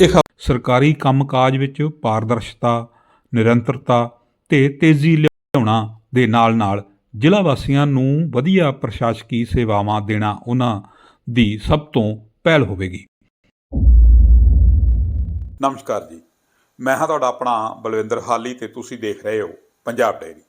ਇਹ ਸਰਕਾਰੀ ਕੰਮਕਾਜ ਵਿੱਚ ਪਾਰਦਰਸ਼ਤਾ ਨਿਰੰਤਰਤਾ ਤੇ ਤੇਜ਼ੀ ਲਿਆਉਣਾ ਦੇ ਨਾਲ-ਨਾਲ ਜ਼ਿਲ੍ਹਾ ਵਾਸੀਆਂ ਨੂੰ ਵਧੀਆ ਪ੍ਰਸ਼ਾਸਕੀ ਸੇਵਾਵਾਂ ਦੇਣਾ ਉਹਨਾਂ ਦੀ ਸਭ ਤੋਂ ਪਹਿਲ ਹੋਵੇਗੀ। ਨਮਸਕਾਰ ਜੀ। ਮੈਂ ਹਾਂ ਤੁਹਾਡਾ ਆਪਣਾ ਬਲਵਿੰਦਰ ਹਾਲੀ ਤੇ ਤੁਸੀਂ ਦੇਖ ਰਹੇ ਹੋ ਪੰਜਾਬ ਡਾਇਰੀ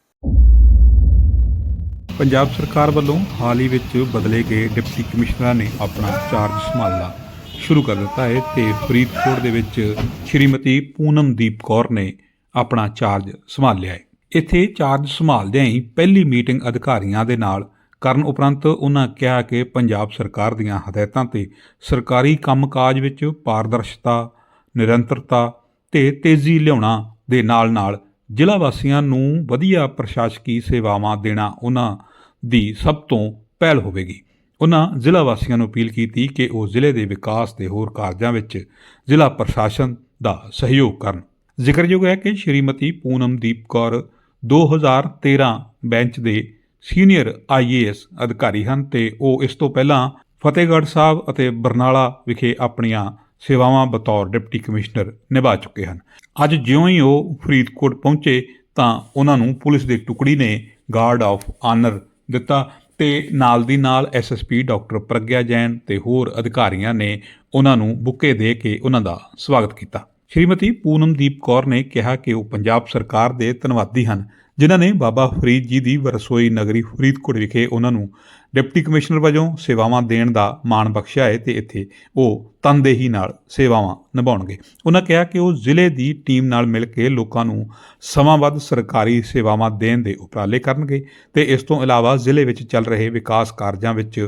ਪੰਜਾਬ ਸਰਕਾਰ ਵੱਲੋਂ ਹਾਲ ਹੀ ਵਿੱਚ ਬਦਲੇ ਗਏ ਡਿਪਟੀ ਕਮਿਸ਼ਨਰਾਂ ਨੇ ਆਪਣਾ ਚਾਰਜ ਸੰਭਾਲਣਾ ਸ਼ੁਰੂ ਕਰ ਦਿੱਤਾ ਹੈ ਤੇ ਫਰੀਦਕੋਟ ਦੇ ਵਿੱਚ ਸ਼੍ਰੀਮਤੀ ਪੂਨਮਦੀਪ ਕੌਰ ਨੇ ਆਪਣਾ ਚਾਰਜ ਸੰਭਾਲ ਲਿਆ ਹੈ। ਇੱਥੇ ਚਾਰਜ ਸੰਭਾਲਦਿਆਂ ਹੀ ਪਹਿਲੀ ਮੀਟਿੰਗ ਅਧਿਕਾਰੀਆਂ ਦੇ ਨਾਲ ਕਰਨ ਉਪਰੰਤ ਉਹਨਾਂ ਕਿਹਾ ਕਿ ਪੰਜਾਬ ਸਰਕਾਰ ਦੀਆਂ ਹਦਾਇਤਾਂ ਤੇ ਸਰਕਾਰੀ ਕੰਮਕਾਜ ਵਿੱਚ ਪਾਰਦਰਸ਼ਤਾ, ਨਿਰੰਤਰਤਾ ਤੇ ਤੇਜ਼ੀ ਲਿਆਉਣਾ ਦੇ ਨਾਲ-ਨਾਲ ਜ਼ਿਲ੍ਹਾ ਵਾਸੀਆਂ ਨੂੰ ਵਧੀਆ ਪ੍ਰਸ਼ਾਸਕੀ ਸੇਵਾਵਾਂ ਦੇਣਾ ਉਹਨਾਂ ਦੀ ਸਭ ਤੋਂ ਪਹਿਲ ਹੋਵੇਗੀ। ਉਹਨਾਂ ਜ਼ਿਲ੍ਹਾ ਵਾਸੀਆਂ ਨੂੰ ਅਪੀਲ ਕੀਤੀ ਕਿ ਉਹ ਜ਼ਿਲ੍ਹੇ ਦੇ ਵਿਕਾਸ ਤੇ ਹੋਰ ਕਾਰਜਾਂ ਵਿੱਚ ਜ਼ਿਲ੍ਹਾ ਪ੍ਰਸ਼ਾਸਨ ਦਾ ਸਹਿਯੋਗ ਕਰਨ। ਜ਼ਿਕਰਯੋਗ ਹੈ ਕਿ ਸ਼੍ਰੀਮਤੀ ਪੂਨਮਦੀਪ ਕੌਰ 2013 ਬੈਂਚ ਦੇ ਸੀਨੀਅਰ ਆਈਏਐਸ ਅਧਿਕਾਰੀ ਹਨ ਤੇ ਉਹ ਇਸ ਤੋਂ ਪਹਿਲਾਂ ਫਤਿਹਗੜ੍ਹ ਸਾਹਿਬ ਅਤੇ ਬਰਨਾਲਾ ਵਿਖੇ ਆਪਣੀਆਂ ਸੇਵਾਵਾਂ ਬਤੌਰ ਡਿਪਟੀ ਕਮਿਸ਼ਨਰ ਨਿਭਾ ਚੁੱਕੇ ਹਨ। ਅੱਜ ਜਿਉਂ ਹੀ ਉਹ ਫਰੀਦਕੋਟ ਪਹੁੰਚੇ ਤਾਂ ਉਹਨਾਂ ਨੂੰ ਪੁਲਿਸ ਦੀ ਟੁਕੜੀ ਨੇ ਗਾਰਡ ਆਫ ਆਨਰ ਦਿੱਤਾ ਤੇ ਨਾਲ ਦੀ ਨਾਲ ਐਸਐਸਪੀ ਡਾਕਟਰ ਪ੍ਰਗਿਆ ਜੈਨ ਤੇ ਹੋਰ ਅਧਿਕਾਰੀਆਂ ਨੇ ਉਹਨਾਂ ਨੂੰ ਬੁੱਕੇ ਦੇ ਕੇ ਉਹਨਾਂ ਦਾ ਸਵਾਗਤ ਕੀਤਾ। ਸ਼੍ਰੀਮਤੀ ਪੂਨਮਦੀਪ ਕੌਰ ਨੇ ਕਿਹਾ ਕਿ ਉਹ ਪੰਜਾਬ ਸਰਕਾਰ ਦੇ ਧੰਨਵਾਦੀ ਹਨ, ਜਿਨ੍ਹਾਂ ਨੇ ਬਾਬਾ ਫਰੀਦ ਜੀ ਦੀ ਵਰਸੋਈ ਨਗਰੀ ਫਰੀਦਕੋਟ ਵਿਖੇ ਉਹਨਾਂ ਨੂੰ ਡਿਪਟੀ ਕਮਿਸ਼ਨਰ ਵਜੋਂ ਸੇਵਾਵਾਂ ਦੇਣ ਦਾ ਮਾਣ ਬਖਸ਼ਿਆ ਹੈ ਤੇ ਇੱਥੇ ਉਹ ਤਨਦੇਹੀ ਨਾਲ ਸੇਵਾਵਾਂ ਨਿਭਾਉਣਗੇ। ਉਹਨਾਂ ਕਿਹਾ ਕਿ ਉਹ ਜ਼ਿਲ੍ਹੇ ਦੀ ਟੀਮ ਨਾਲ ਮਿਲ ਕੇ ਲੋਕਾਂ ਨੂੰ ਸਮਾਂਬੱਧ ਸਰਕਾਰੀ ਸੇਵਾਵਾਂ ਦੇਣ ਦੇ ਉਪਰਾਲੇ ਕਰਨਗੇ ਤੇ ਇਸ ਤੋਂ ਇਲਾਵਾ ਜ਼ਿਲ੍ਹੇ ਵਿੱਚ ਚੱਲ ਰਹੇ ਵਿਕਾਸ ਕਾਰਜਾਂ ਵਿੱਚ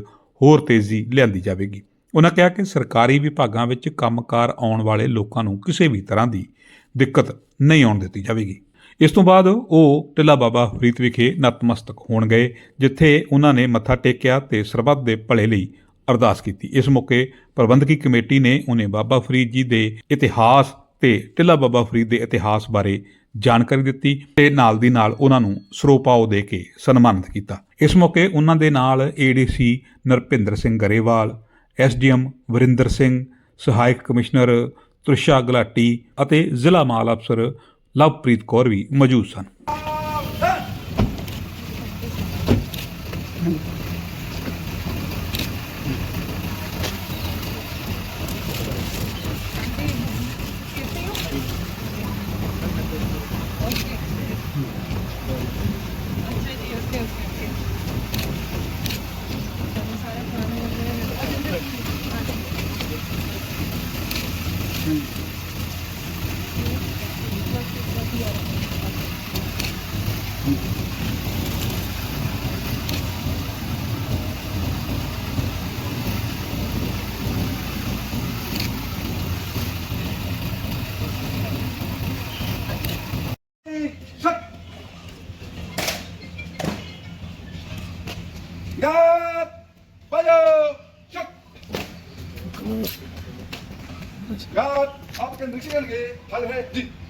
ਹੋਰ ਤੇਜ਼ੀ ਲਿਆਂਦੀ ਜਾਵੇਗੀ। ਉਹਨਾਂ ਕਿਹਾ ਕਿ ਸਰਕਾਰੀ ਵਿਭਾਗਾਂ ਵਿੱਚ ਕੰਮਕਾਰ ਆਉਣ ਵਾਲੇ ਲੋਕਾਂ ਨੂੰ ਕਿਸੇ ਵੀ ਤਰ੍ਹਾਂ ਦੀ ਦਿੱਕਤ ਨਹੀਂ ਆਉਣ ਦਿੱਤੀ ਜਾਵੇਗੀ। ਇਸ ਤੋਂ ਬਾਅਦ ਉਹ ਟਿੱਲਾ ਬਾਬਾ ਫਰੀਦ ਵਿਖੇ ਨਤਮਸਤਕ ਹੋਣ ਗਏ, ਜਿੱਥੇ ਉਹਨਾਂ ਨੇ ਮੱਥਾ ਟੇਕਿਆ ਤੇ ਸਰਬੱਤ ਦੇ ਭਲੇ ਲਈ ਅਰਦਾਸ ਕੀਤੀ। ਇਸ ਮੌਕੇ ਪ੍ਰਬੰਧਕੀ ਕਮੇਟੀ ਨੇ ਉਹਨੇ ਬਾਬਾ ਫਰੀਦ ਜੀ ਦੇ ਇਤਿਹਾਸ ਤੇ ਟਿੱਲਾ ਬਾਬਾ ਫਰੀਦ ਦੇ ਇਤਿਹਾਸ ਬਾਰੇ ਜਾਣਕਾਰੀ ਦਿੱਤੀ ਤੇ ਨਾਲ ਦੀ ਨਾਲ ਉਹਨਾਂ ਨੂੰ ਸਰੋਪਾਓ ਦੇ ਕੇ ਸਨਮਾਨਿਤ ਕੀਤਾ। ਇਸ ਮੌਕੇ ਉਹਨਾਂ ਦੇ ਨਾਲ ਏਡੀਸੀ ਨਰਪਿੰਦਰ ਸਿੰਘ ਗਰੇਵਾਲ ਐਸਡੀਐਮ ਵਰਿੰਦਰ ਸਿੰਘ, ਸਹਾਇਕ ਕਮਿਸ਼ਨਰ ਤ੍ਰਿਸ਼ਾ ਗਲਾਟੀ ਅਤੇ ਜ਼ਿਲ੍ਹਾ ਮਾਲ ਅਫਸਰ ਲਵਪ੍ਰੀਤ ਕੌਰ ਵੀ ਮੌਜੂਦ ਸਨ। 야! 빠져! 슉! 야! 앞에 늦게 가는 게 잘해.